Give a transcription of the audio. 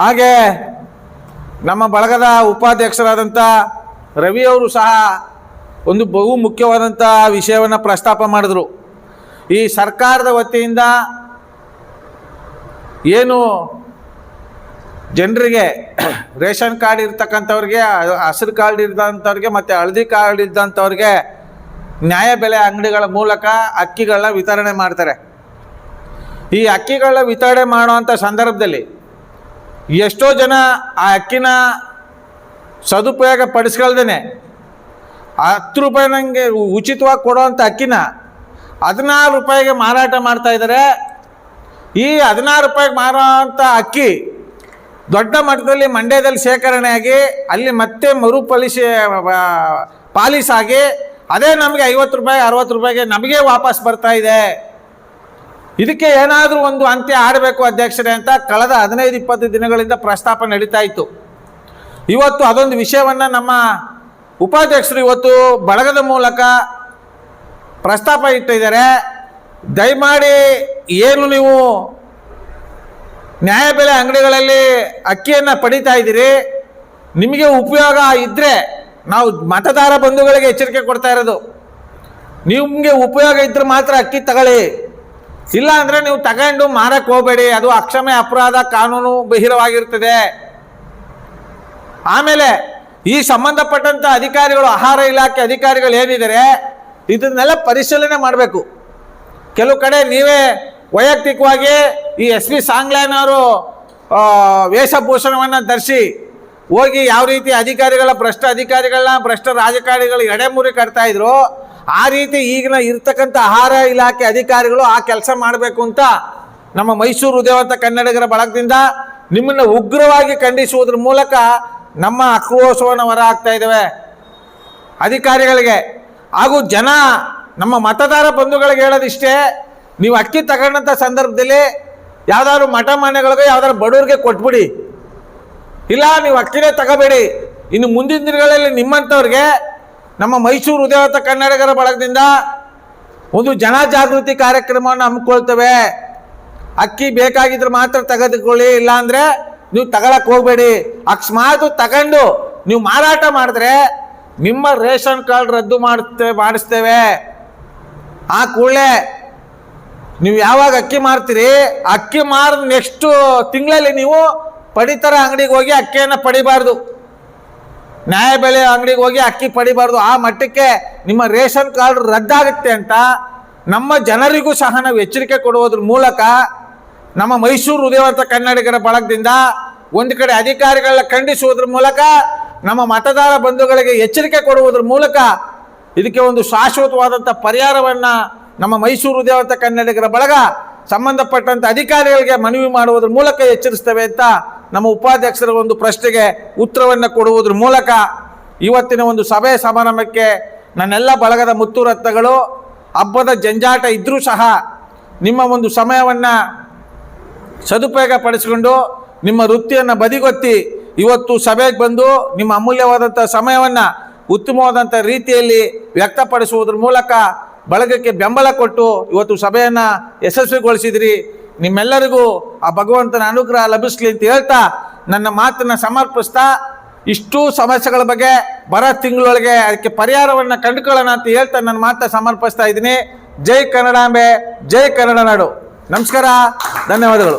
ಹಾಗೆ ನಮ್ಮ ಬಳಗದ ಉಪಾಧ್ಯಕ್ಷರಾದಂಥ ರವಿಯವರು ಸಹ ಒಂದು ಬಹು ಮುಖ್ಯವಾದಂಥ ವಿಷಯವನ್ನು ಪ್ರಸ್ತಾಪ ಮಾಡಿದ್ರು. ಈ ಸರ್ಕಾರದ ವತಿಯಿಂದ ಏನು ಜನರಿಗೆ ರೇಷನ್ ಕಾರ್ಡ್ ಇರ್ತಕ್ಕಂಥವ್ರಿಗೆ, ಹಸಿರು ಕಾರ್ಡ್ ಇದ್ದಂಥವ್ರಿಗೆ ಮತ್ತು ಹಳದಿ ಕಾರ್ಡ್ ಇದ್ದಂಥವ್ರಿಗೆ ನ್ಯಾಯ ಬೆಲೆ ಅಂಗಡಿಗಳ ಮೂಲಕ ಅಕ್ಕಿಗಳನ್ನ ವಿತರಣೆ ಮಾಡ್ತಾರೆ. ಈ ಅಕ್ಕಿಗಳನ್ನ ವಿತರಣೆ ಮಾಡುವಂಥ ಸಂದರ್ಭದಲ್ಲಿ ಎಷ್ಟೋ ಜನ ಆ ಅಕ್ಕಿನ ಸದುಪಯೋಗ ಪಡಿಸ್ಕೊಳ್ದೇನೆ ಹತ್ತು ರೂಪಾಯಿ ನನಗೆ ಉಚಿತವಾಗಿ ಕೊಡೋವಂಥ ಅಕ್ಕಿನ ಹದಿನಾರು ರೂಪಾಯಿಗೆ ಮಾರಾಟ ಮಾಡ್ತಾ ಇದ್ದಾರೆ. ಈ ಹದಿನಾರು ರೂಪಾಯಿಗೆ ಮಾರೋವಂಥ ಅಕ್ಕಿ ದೊಡ್ಡ ಮಟ್ಟದಲ್ಲಿ ಮಂಡ್ಯದಲ್ಲಿ ಶೇಖರಣೆಯಾಗಿ ಅಲ್ಲಿ ಮತ್ತೆ ಮರುಪಲಿಸಿ ಪಾಲಿಸಾಗಿ ಅದೇ ನಮಗೆ ಐವತ್ತು ರೂಪಾಯಿ, ಅರವತ್ತು ರೂಪಾಯಿಗೆ ನಮಗೆ ವಾಪಸ್ ಬರ್ತಾ ಇದೆ. ಇದಕ್ಕೆ ಏನಾದರೂ ಒಂದು ಅಂತ್ಯ ಆಡಬೇಕು ಅಧ್ಯಕ್ಷರೇ ಅಂತ ಕಳೆದ ಹದಿನೈದು, ಇಪ್ಪತ್ತು ದಿನಗಳಿಂದ ಪ್ರಸ್ತಾಪ ನಡೀತಾ ಇತ್ತು. ಇವತ್ತು ಅದೊಂದು ವಿಷಯವನ್ನು ನಮ್ಮ ಉಪಾಧ್ಯಕ್ಷರು ಇವತ್ತು ಬಳಗದ ಮೂಲಕ ಪ್ರಸ್ತಾಪ ಇಟ್ಟಿದ್ದಾರೆ. ದಯಮಾಡಿ ಏನು ನೀವು ನ್ಯಾಯಬೆಲೆ ಅಂಗಡಿಗಳಲ್ಲಿ ಅಕ್ಕಿಯನ್ನು ಪಡಿತಾ ಇದ್ದೀರಿ, ನಿಮಗೆ ಉಪಯೋಗ ಇದ್ದರೆ ನಾವು ಮತದಾರ ಬಂಧುಗಳಿಗೆ ಎಚ್ಚರಿಕೆ ಕೊಡ್ತಾ ಇರೋದು. ನಿಮಗೆ ಉಪಯೋಗ ಇದ್ದರೆ ಮಾತ್ರ ಅಕ್ಕಿ ತಗೊಳ್ಳಿ. ಇಲ್ಲ ಅಂದರೆ ನೀವು ತಗೊಂಡು ಮಾರಕ್ಕೆ ಹೋಗಬೇಡಿ. ಅದು ಅಕ್ಷಮೆ ಅಪರಾಧ ಕಾನೂನು ಬಹಿರವಾಗಿರ್ತದೆ ಆಮೇಲೆ ಈ ಸಂಬಂಧಪಟ್ಟಂಥ ಅಧಿಕಾರಿಗಳು, ಆಹಾರ ಇಲಾಖೆ ಅಧಿಕಾರಿಗಳು ಏನಿದ್ದಾರೆ, ಇದನ್ನೆಲ್ಲ ಪರಿಶೀಲನೆ ಮಾಡಬೇಕು. ಕೆಲವು ಕಡೆ ನೀವೇ ವೈಯಕ್ತಿಕವಾಗಿ ಈ ಎಸ್ ಪಿ ಸಾಂಗ್ಲಾನವರು ವೇಷಭೂಷಣವನ್ನು ಧರಿಸಿ ಹೋಗಿ ಯಾವ ರೀತಿ ಅಧಿಕಾರಿಗಳ, ಭ್ರಷ್ಟ ಅಧಿಕಾರಿಗಳನ್ನ, ಭ್ರಷ್ಟ ರಾಜಕಾರಣಿಗಳು ಎಡೆಮುರಿ ಕಟ್ತಾ ಇದ್ರು ಆ ರೀತಿ ಈಗಿನ ಇರ್ತಕ್ಕಂಥ ಆಹಾರ ಇಲಾಖೆ ಅಧಿಕಾರಿಗಳು ಆ ಕೆಲಸ ಮಾಡಬೇಕು ಅಂತ ನಮ್ಮ ಮೈಸೂರು ಉದಯವಂತ ಕನ್ನಡಿಗರ ಬಳಗದಿಂದ ನಿಮ್ಮನ್ನು ಉಗ್ರವಾಗಿ ಖಂಡಿಸುವುದ್ರ ಮೂಲಕ ನಮ್ಮ ಆಕ್ರೋಶವನ್ನು ಆಗ್ತಾ ಇದ್ದೇವೆ. ಅಧಿಕಾರಿಗಳಿಗೆ ಹಾಗೂ ಜನ, ನಮ್ಮ ಮತದಾರ ಬಂಧುಗಳಿಗೆ ಹೇಳೋದಿಷ್ಟೇ, ನೀವು ಅಕ್ಕಿ ತಗೊಂಡಂಥ ಸಂದರ್ಭದಲ್ಲಿ ಯಾವ್ದಾದ್ರು ಮಠ ಮಾನ್ಯಗಳಿಗೆ ಯಾವ್ದಾದ್ರು ಬಡವ್ರಿಗೆ ಕೊಟ್ಬಿಡಿ. ಇಲ್ಲ, ನೀವು ಅಕ್ಕಿನೇ ತಗೋಬೇಡಿ. ಇನ್ನು ಮುಂದಿನ ದಿನಗಳಲ್ಲಿ ನಿಮ್ಮಂಥವ್ರಿಗೆ ನಮ್ಮ ಮೈಸೂರು ಉದಯತ ಕನ್ನಡಿಗರ ಬಳಗದಿಂದ ಒಂದು ಜನ ಜಾಗೃತಿ ಕಾರ್ಯಕ್ರಮವನ್ನು ಹಮ್ಮಿಕೊಳ್ತೇವೆ. ಅಕ್ಕಿ ಬೇಕಾಗಿದ್ರೆ ಮಾತ್ರ ತೆಗೆದುಕೊಳ್ಳಿ, ಇಲ್ಲಾಂದರೆ ನೀವು ತಗೊಳಕ್ಕೆ ಹೋಗಬೇಡಿ. ಅಕಸ್ಮಾತ್ ತಗೊಂಡು ನೀವು ಮಾರಾಟ ಮಾಡಿದ್ರೆ ನಿಮ್ಮ ರೇಷನ್ ಕಾರ್ಡ್ ರದ್ದು ಮಾಡುತ್ತೆ ಮಾಡಿಸ್ತೇವೆ. ಆ ಕೂಡಲೇ ನೀವು ಯಾವಾಗ ಅಕ್ಕಿ ಮಾರ್ತೀರಿ? ಅಕ್ಕಿ ಮಾರಿದ ನೆಕ್ಸ್ಟ್ ತಿಂಗಳಲ್ಲಿ ನೀವು ಪಡಿತರ ಅಂಗಡಿಗೆ ಹೋಗಿ ಅಕ್ಕಿಯನ್ನು ಪಡಿಬಾರ್ದು. ನ್ಯಾಯಬೆಲೆ ಅಂಗಡಿಗೆ ಹೋಗಿ ಅಕ್ಕಿ ಪಡಿಬಾರ್ದು. ಆ ಮಟ್ಟಕ್ಕೆ ನಿಮ್ಮ ರೇಷನ್ ಕಾರ್ಡ್ ರದ್ದಾಗುತ್ತೆ ಅಂತ ನಮ್ಮ ಜನರಿಗೂ ಸಹ ನಾವು ಎಚ್ಚರಿಕೆ ಕೊಡುವುದ್ರ ಮೂಲಕ ನಮ್ಮ ಮೈಸೂರು ಉದಯವರ್ತ ಕನ್ನಡಿಗರ ಬಳಗದಿಂದ ಒಂದು ಕಡೆ ಅಧಿಕಾರಿಗಳನ್ನ ಖಂಡಿಸುವುದ್ರ ಮೂಲಕ ನಮ್ಮ ಮತದಾರ ಬಂಧುಗಳಿಗೆ ಎಚ್ಚರಿಕೆ ಕೊಡುವುದ್ರ ಮೂಲಕ ಇದಕ್ಕೆ ಒಂದು ಶಾಶ್ವತವಾದಂಥ ಪರಿಹಾರವನ್ನು ನಮ್ಮ ಮೈಸೂರು ಉದಯವರ್ತ ಕನ್ನಡಿಗರ ಬಳಗ ಸಂಬಂಧಪಟ್ಟಂಥ ಅಧಿಕಾರಿಗಳಿಗೆ ಮನವಿ ಮಾಡುವುದ್ರ ಮೂಲಕ ಎಚ್ಚರಿಸ್ತೇವೆ ಅಂತ ನಮ್ಮ ಉಪಾಧ್ಯಕ್ಷರ ಒಂದು ಪ್ರಶ್ನೆಗೆ ಉತ್ತರವನ್ನು ಕೊಡುವುದ್ರ ಮೂಲಕ ಇವತ್ತಿನ ಒಂದು ಸಭೆ ಸಮಾರಂಭಕ್ಕೆ ನನ್ನೆಲ್ಲ ಬಳಗದ ಮುತ್ತುರತ್ನಗಳು ಹಬ್ಬದ ಜಂಜಾಟ ಇದ್ದರೂ ಸಹ ನಿಮ್ಮ ಒಂದು ಸಮಯವನ್ನು ಸದುಪಯೋಗ ಪಡಿಸಿಕೊಂಡು ನಿಮ್ಮ ವೃತ್ತಿಯನ್ನು ಬದಿಗೊತ್ತಿ ಇವತ್ತು ಸಭೆಗೆ ಬಂದು ನಿಮ್ಮ ಅಮೂಲ್ಯವಾದಂಥ ಸಮಯವನ್ನು ಉತ್ತಮವಾದಂಥ ರೀತಿಯಲ್ಲಿ ವ್ಯಕ್ತಪಡಿಸುವುದ್ರ ಮೂಲಕ ಬಳಗಕ್ಕೆ ಬೆಂಬಲ ಕೊಟ್ಟು ಇವತ್ತು ಸಭೆಯನ್ನು ಯಶಸ್ವಿಗೊಳಿಸಿದಿರಿ. ನಿಮ್ಮೆಲ್ಲರಿಗೂ ಆ ಭಗವಂತನ ಅನುಗ್ರಹ ಲಭಿಸ್ಲಿ ಅಂತ ಹೇಳ್ತಾ ನನ್ನ ಮಾತನ್ನು ಸಮರ್ಪಿಸ್ತಾ ಇಷ್ಟು ಸಮಸ್ಯೆಗಳ ಬಗ್ಗೆ ಬರ ತಿಂಗಳೊಳಗೆ ಅದಕ್ಕೆ ಪರಿಹಾರವನ್ನು ಕಂಡುಕೊಳ್ಳೋಣ ಅಂತ ಹೇಳ್ತಾ ನನ್ನ ಮಾತನ್ನ ಸಮರ್ಪಿಸ್ತಾ ಇದ್ದೀನಿ. ಜೈ ಕನ್ನಡಾಂಬೆ, ಜೈ ಕನ್ನಡ ನಾಡು. ನಮಸ್ಕಾರ, ಧನ್ಯವಾದಗಳು.